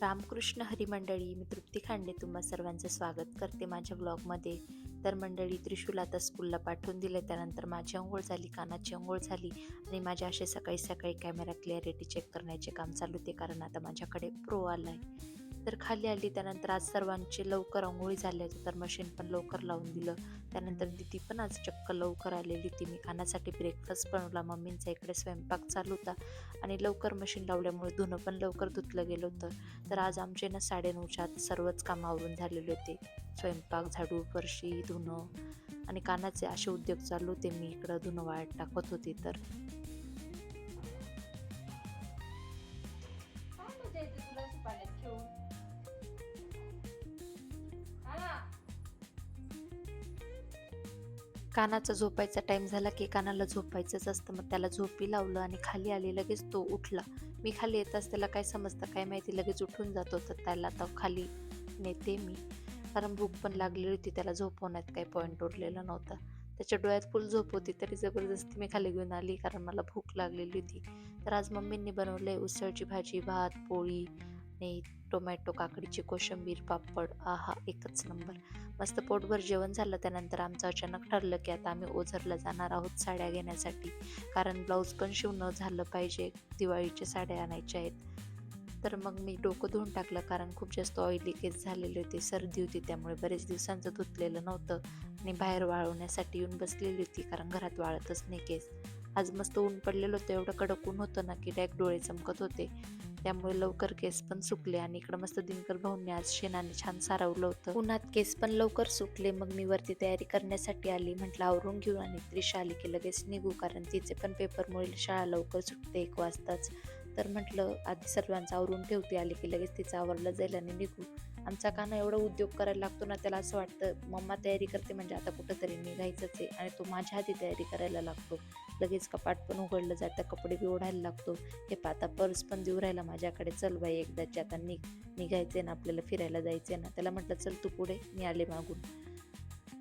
रामकृष्ण हरिमंडळी मी तृप्ती खांडे तुम्हा सर्वांचं स्वागत करते माझ्या ब्लॉगमध्ये तर मंडळी त्रिशूल आता स्कूलला पाठवून दिले त्यानंतर माझी अंघोळ झाली कानाची अंघोळ झाली आणि माझ्या असे सकाळी सकाळी कॅमेरा क्लिअरिटी चेक करण्याचे काम चालू होते कारण आता माझ्याकडे प्रो आला आहे तर खाली आली त्यानंतर आज सर्वांचे लवकर अंघोळी झाल्या होते तर मशीन पण लवकर लावून दिलं. त्यानंतर दिदी पण आज चक्क लवकर आलेली होती. मी खाण्यासाठी ब्रेकफास्ट बनवला. मम्मींचा इकडे स्वयंपाक चालू होता. आणि लवकर मशीन लावल्यामुळे धुणं पण लवकर धुतलं गेलं होतं. तर आज आमचे ना साडेनऊच्या आत सर्वच कामं आवरून झालेले होते. स्वयंपाक झाडू फरशी धुणं. आणि कानाचे असे उद्योग चालू होते. मी इकडं धुणं वाळत टाकत होते. तर कानाचा झोपायचा टाईम झाला की कानाला झोपायचंच असतं. मग त्याला झोपी लावलं आणि खाली आली लगेच तो उठला. मी खाली येताच त्याला काय समजतं काय माहिती लगेच उठून जातो. तर त्याला आता खाली नेते मी. कारण भूक पण लागलेली होती त्याला झोपवण्यात काही पॉईंट उरलेला नव्हता. त्याच्या डोळ्यात फुल झोप होती तरी जबरदस्ती मी खाली घेऊन आली कारण मला भूक लागलेली होती. तर आज मम्मींनी बनवलंय उसळची भाजी भात पोळी चटणी टोमॅटो काकडीची कोशिंबीर पापड आहा एकच नंबर. मस्त पोटभर जेवण झालं त्यानंतर आमचं अचानक ठरलं की आता आम्ही ओझरला जाणार आहोत साड्या घेण्यासाठी. कारण ब्लाऊज पण शिवणं झालं पाहिजे दिवाळीच्या साड्या आणायच्या आहेत. तर मग मी डोकं धुवून टाकलं कारण खूप जास्त ऑइली केस झालेले होते सर्दी होती त्यामुळे बरेच दिवसांचं धुतलेलं नव्हतं. आणि बाहेर वाळवण्यासाठी येऊन बसलेली होती कारण घरात वाळतच नाही केस आज मस्त ऊन पडलेलं होतं एवढं कडक ऊन होतं ना की डायरेक्ट डोळे चमकत होते. त्यामुळे लवकर केस पण सुकले आणि इकडं मस्त दिनकर भाऊंनी आज शेणाने छान सारवलं होतं. उन्हात केस पण लवकर सुकले मग मी वरती तयारी करण्यासाठी आली. म्हटलं आवरून घेऊ आणि त्रिशा आली की लगेच निघू कारण तिचे पण पेपरमुळे शाळा लवकर सुटते एक वाजताच. तर म्हटलं आधी सर्वांचं आवरून ठेवते आली की लगेच तिचं आवरलं जाईल आणि निघू. आमचा काना एवढा उद्योग करायला लागतो ना त्याला असं वाटतं मम्मा तयारी करते म्हणजे आता कुठंतरी निघायचंच आहे. आणि तो माझ्या आधी तयारी करायला लागतो. लगेच कपाट पण उघडलं जातं कपडे बी ओढायला लागतो. हे पाहता पर्स पण देऊ राहिला माझ्याकडे. चल बाई एकदाची आता निघ. निघायचे ना आपल्याला फिरायला जायचे ना त्याला म्हटलं चल तू पुढे मी आले मागून.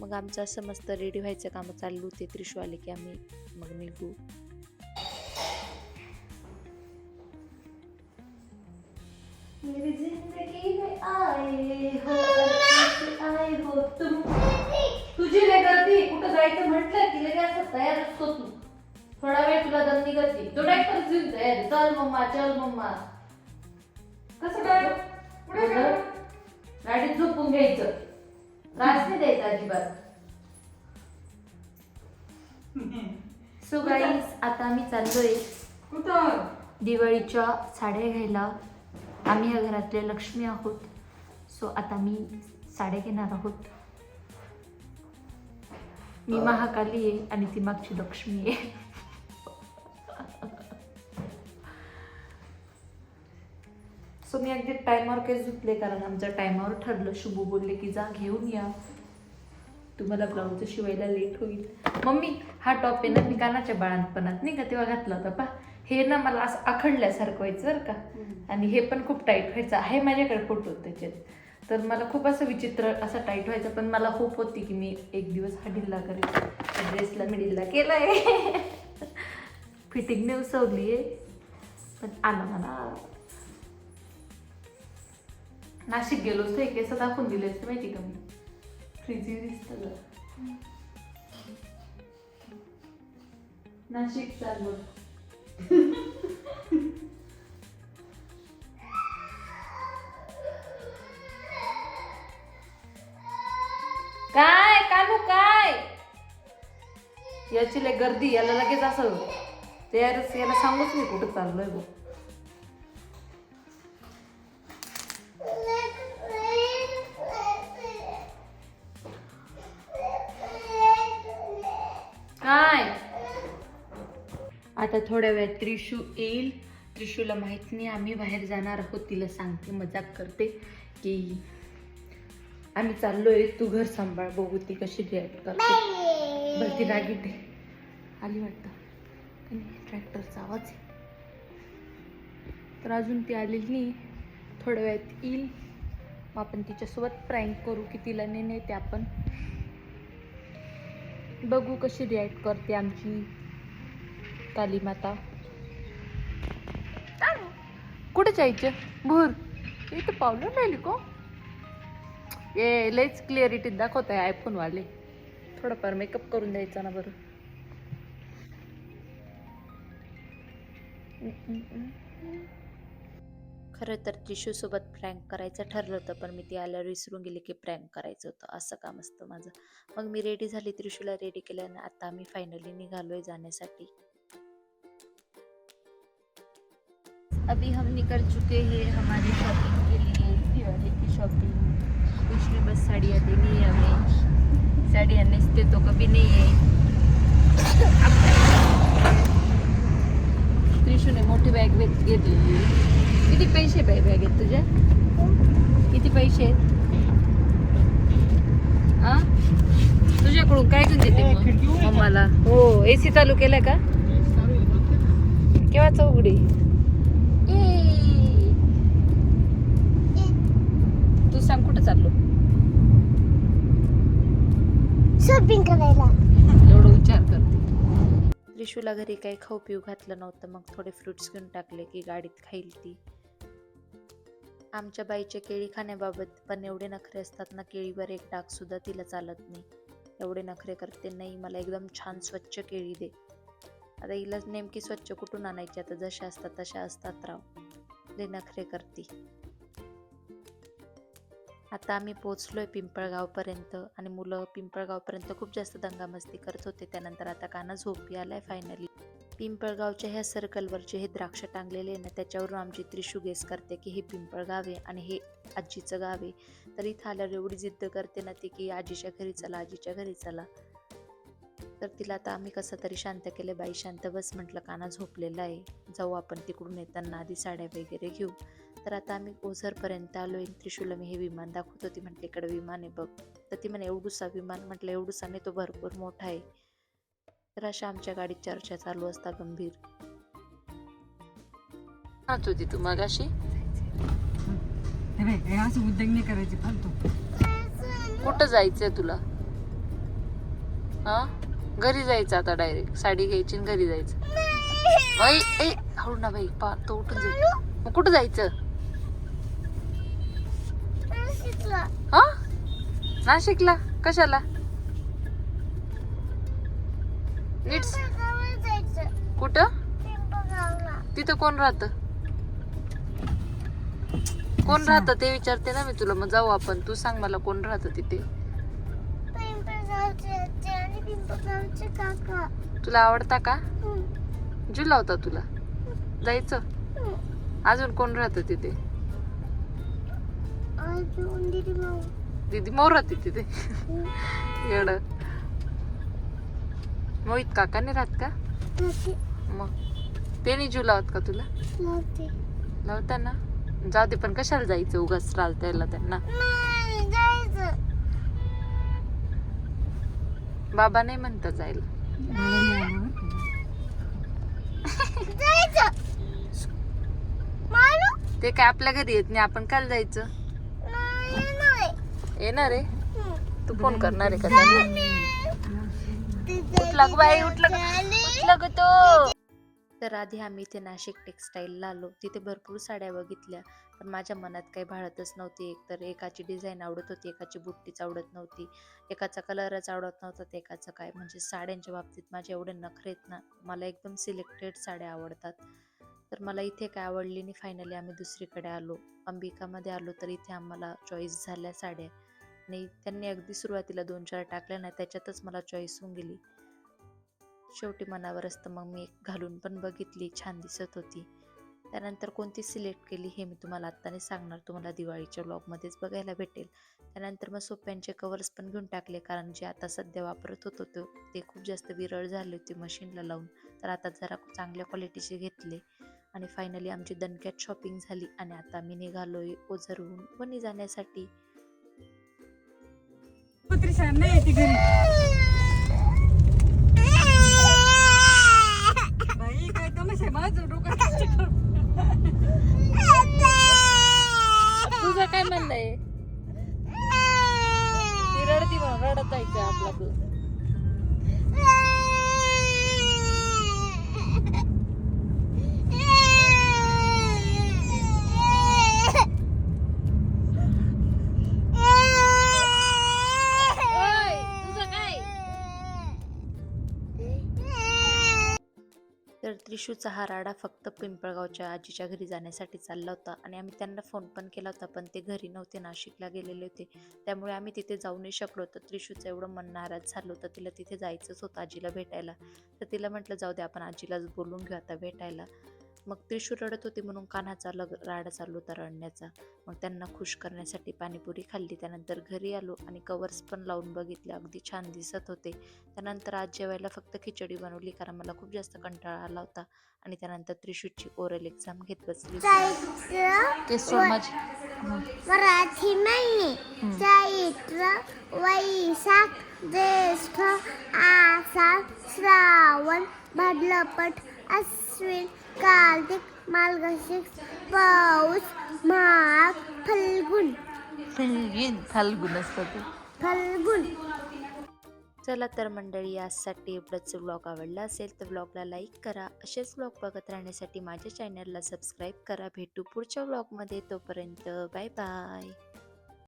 मग आमचं असं मस्त रेडी व्हायचं कामं चालू होते. त्रिशू आले की आम्ही मग निघू. मेरी जिंदगी में आए हो आए हो तुम। तुझी लय गर्दी कुठं जायचं म्हटलं की लगे असं तयार असतो तू. थोडा वेळ तुला दम निघती तो डायरेक्ट येऊन तयार. चल मम्मा चल मम्मा. कसं काय? बरं? गाडीत झोपून घ्यायचं. त्रास नाही द्यायचा अजिबात. सो गाईज आता आम्ही चाललोय कुठं? दिवाळीच्या साड्या घ्यायला. आम्ही या घरातले लक्ष्मी आहोत. सो आता मी साड्या घेणार आहोत. मी महाकाली आहे आणि ती मागची लक्ष्मी आहे. सो मी अगदी टायमावर केस धुतले कारण आमचं टायमावर ठरलं. शुभू बोलले की जा घेऊन या. तुम्हाला ब्लाऊज शिवायला लेट होईल. मम्मी हा टॉप आहे ना मी कानाच्या बाळांपणात नाही का तेव्हा घातला होता पा हे ना मला असं आखडल्यासारखं व्हायचं बरं का. आणि हे पण खूप टाईट व्हायचं. आहे माझ्याकडे फोटो त्याच्यात तर मला खूप असं विचित्र असं टाईट व्हायचं. पण मला होप होती की मी एक दिवस हा ढिल्ला करेल ड्रेसला मी ढिल्ला केला आहे फिटिंगने उसवली आहे. पण आला मला नाशिक गेलो असतो एक केस दाखवून दिले असते माहिती का मी? फ्रीजी दिसतं जरा. नाशिक चालू काय कानू काय? याची लय गर्दी याला लगेच असं तयारच याला सांगूच मी कुठं चाललोय बघ. आता थोड्या वेळात त्रिशू येईल. त्रिशूला माहीत नाही आम्ही बाहेर जाणार आहोत तिला सांगते मजाक करते की आम्ही चाललोय तू घर सांभाळ बघू ती कशी रिॲक्ट करते. बरं ती रागीट आली वाटतं. ट्रॅक्टरचा आवाज आहे. तर अजून ती आलेली नाही. थोड्या वेळात येईल. मग आपण तिच्यासोबत प्रँक करू की तिला नेणे ते आपण. बघू कशी रिॲक्ट करते आमची. काली माता. कुठे जायचं? भूर. इथं पावलं राहिली को? ए लयच क्लिअरिटी दाखवत आहे आयफोन वाले. थोडंफार मेकअप करून द्यायचा ना बरं. खरं तर सोबत प्रँक करायचं ठरलं होतं पण मी ती आल्यावर विसरून गेले की प्रँक करायचं होतं. असं काम असतं माझं. मग मी रेडी झाली त्रिशूला रेडी केल्यानं आता आम्ही फायनली निघालोय जाण्यासाठी. अभी हम निकल चुके हैं हमारी शॉपिंग के लिए। दिवाली की शॉपिंग कुछ भी बस साड़ियाँ देनी है हमें। साड़ियाँ नेचते तो कभी नहीं है। त्रिशूने मोठी बॅग घेतली किती पैसे बाय बॅगेत तुझ्या किती पैसे? आहेत तुझ्याकडून काय घेऊन देते मग? मम्माला. हो एसी चालू केलाय का? केव्हा चौघडी तू सांग कुठं चाललो? शॉपिंग करायला. एवढं विचार करते रिशूला घरी काही खाऊ पिऊ घातलं नव्हतं मग थोडे फ्रुट्स घेऊन टाकले की गाडीत खाईल ती. आमच्या बाईच्या केळी खाण्याबाबत पण एवढे नखरे असतात ना केळीवर एक डाग सुद्धा तिला चालत नाही. एवढे नखरे करते नाही मला एकदम छान स्वच्छ केळी दे. आता हिला नेमकी स्वच्छ कुठून आणायची? आता जशा असतात तशा असतात राव. लय नखरे करते. आता आम्ही पोचलोय पिंपळगावपर्यंत आणि मुलं पिंपळगावपर्यंत खूप जास्त दंगामस्ती करत होते. त्यानंतर आता काना झोपी आलाय फायनली पिंपळगावच्या ह्या सर्कलवरचे हे द्राक्ष टांगलेले आहे ना त्याच्यावरून आमची त्रिशू गेस करते की हे पिंपळगाव आहे आणि हे आजीचं गाव आहे. तर इथं आल्यावर एवढी जिद्द करते ना ती की आजीच्या घरी चला आजीच्या घरी चला. तर तिला आता आम्ही कसं तरी शांत केलं बाई शांत बस म्हटलं काना झोपलेला आहे. जाऊ आपण तिकडून येताना आधी साड्या वगैरे घेऊ. तर आता आम्ही ओझरपर्यंत आलो. आहे त्रिशूला मी हे विमान दाखवत होती. म्हटलं इकडे विमान आहे बघ. तर ती म्हणे एवढूसा विमान म्हटलं एवढूसा नाही तो भरपूर मोठा आहे. तर अशा आमच्या गाडीत चर्चा चालू असता गंभीर. म्हणत होती तू मग अशी असं उद्योग नाही करायचे फालतू. कुठं जायचंय तुला? हा? घरी जायचं आता डायरेक्ट साडी घ्यायची आणि घरी जायचं. बाई ए हळू ना बाई पा तो उठून जाईल. मग कुठं जायचं? हा? नाशिकला कशाला? नीट कुठं? तिथं कोण राहत? कोण राहतं ते विचारते ना मी तुला. मग जाऊ आपण. तू सांग मला कोण राहतं तिथे. काका. तुला आवडता का? जीव लावता तुला. जायचं. अजून कोण राहतं तिथे? दीदी मोर राहते तिथे येड मोहित काका नाही राहत का मग ते नाही जीव लावत का तुला लावता ना जाऊ दे पण कशाला जायचं उगाच त्रास द्यायला त्यांना बाबा नाही म्हणता जायला ते काय आपल्या घरी येत नाही आपण काल जायचं येणार आहे? तू फोन करणार आहे का? त्यांना उठला ग बाई उठला ग- उठला ग तो. तर आधी आम्ही इथे नाशिक टेक्सटाईलला आलो. तिथे भरपूर साड्या बघितल्या. पण माझ्या मनात काही भाळतच नव्हती एक. तर एकाची डिझाईन आवडत होती एकाची बुट्टीच आवडत नव्हती. एकाचा कलरच आवडत नव्हता तर एकाचं काय? म्हणजे साड्यांच्या बाबतीत माझे एवढे नखरे आहेत ना मला एकदम सिलेक्टेड साड्या आवडतात. तर मला इथे काय आवडली नाही फायनली आम्ही दुसरीकडे आलो. अंबिकामध्ये आलो तर इथे आम्हाला चॉईस झाल्या साड्या. आणि त्यांनी अगदी सुरुवातीला दोन चार टाकल्या ना त्याच्यातच मला चॉईस होऊन गेली. शेवटी मनावर असतं मग मी एक घालून पण बघितली छान दिसत होती. त्यानंतर कोणती सिलेक्ट केली हे मी तुम्हाला आत्ता नाही सांगणार तुम्हाला दिवाळीच्या ब्लॉगमध्येच बघायला भेटेल. त्यानंतर मग सोप्यांचे कवर्स पण घेऊन टाकले कारण जे आता सध्या वापरत होतो तो ते खूप जास्त विरळ झाले होते मशीनला लावून. तर आता जरा चांगल्या क्वालिटीचे घेतले. आणि फायनली आमची दणक्यात शॉपिंग झाली आणि आता मी निघालोय ओझरहून वणी जाण्यासाठी. पत्री नाही येते घरी. बाई काय तमाशा आहे? माझं डोकं तुझं काय म्हणणं ती रडती म्हणून रडत जायचं आपला. तू त्रिशूचा हा राडा फक्त पिंपळगावच्या आजीच्या घरी जाण्यासाठी चालला होता आणि आम्ही त्यांना फोन पण केला होता पण ते घरी नव्हते नाशिकला गेलेले होते. त्यामुळे आम्ही तिथे जाऊ नाही शकलो. तर त्रिशूचं एवढं मन नाराज झालं होतं तिला तिथे जायचंच होतं आजीला भेटायला. तर तिला म्हटलं जाऊ दे आपण आजीलाच बोलून घेऊ आता भेटायला. मग त्रिशू रडत होती म्हणून कानाचा लग राडा चालू होता रडण्याचा. मग त्यांना खुश करण्यासाठी पाणीपुरी खाल्ली. त्यानंतर घरी आलो आणि कवर्स पण लावून बघितले अगदी छान दिसत होते. त्यानंतर आज जेवायला फक्त खिचडी बनवली कारण मला खूप जास्त कंटाळा आला होता. आणि त्यानंतर त्रिशूची ओरल एक्झाम घेत बसली. मराठी महिने. चैत्र वैशाख ज्येष्ठ आषाढ श्रावण भाद्रपद अश्विन कार्तिक मार्गशीर्ष पौष माघ फाल्गुन फाल्गुन असतं ते. फाल्गुन चला तर मंडळी आजसाठी एवढंच ब्लॉग आवडला असेल तर ब्लॉगला लाईक करा. असेच ब्लॉग बघत राहण्यासाठी माझ्या चॅनलला सबस्क्राईब करा. भेटू पुढच्या ब्लॉगमध्ये तोपर्यंत बाय बाय